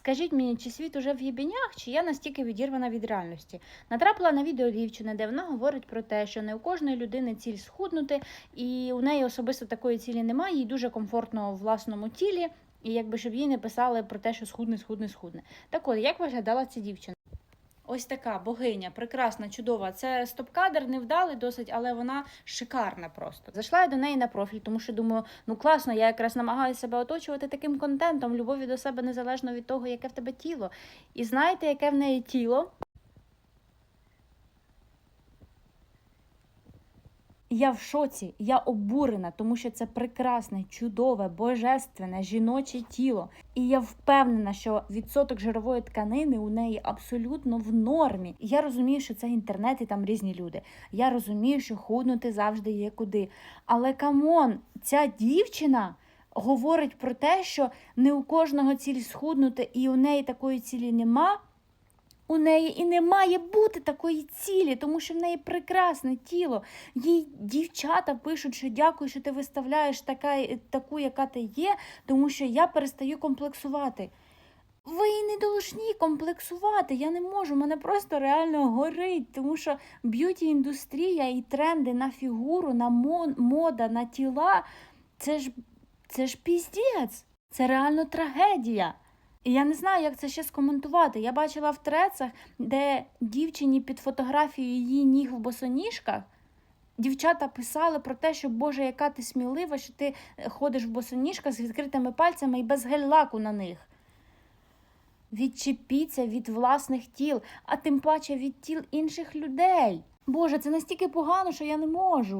Скажіть мені, чи світ уже в єбінях, чи я настільки відірвана від реальності? Натрапила на відео дівчини, де вона говорить про те, що не у кожної людини ціль схуднути, і у неї особисто такої цілі немає, їй дуже комфортно у власному тілі, і якби щоб їй не писали про те, що схудне, схудне, схудне. Так от, як виглядала ця дівчина? Ось така богиня, прекрасна, чудова. Це стоп-кадр, невдалий досить, але вона шикарна просто. Зайшла я до неї на профіль, тому що думаю, ну класно, я якраз намагаюся себе оточувати таким контентом, любові до себе незалежно від того, яке в тебе тіло. І знаєте, яке в неї тіло? Я в шоці, я обурена, тому що це прекрасне, чудове, божественне жіноче тіло. І я впевнена, що відсоток жирової тканини у неї абсолютно в нормі. Я розумію, що це інтернет і там різні люди. Я розумію, що худнути завжди є куди. Але камон, ця дівчина говорить про те, що не у кожного ціль схуднути, і у неї такої цілі нема. У неї і не має бути такої цілі, тому що в неї прекрасне тіло. Їй дівчата пишуть, що дякую, що ти виставляєш така, таку, яка ти є, тому що я перестаю комплексувати. Ви і не должні комплексувати. Я не можу, мене просто реально горить, тому що б'юті-індустрія і тренди на фігуру, на мо- мода, на тіла це ж, це ж піздець, це реально трагедія. І я не знаю, як це ще скоментувати. Я бачила в трецах, де дівчині під фотографією її ніг в босоніжках. Дівчата писали про те, що Боже, яка ти смілива, що ти е, ходиш в босоніжках з відкритими пальцями і без гель-лаку на них. Відчепіться від власних тіл, а тим паче від тіл інших людей. Боже, це настільки погано, що я не можу.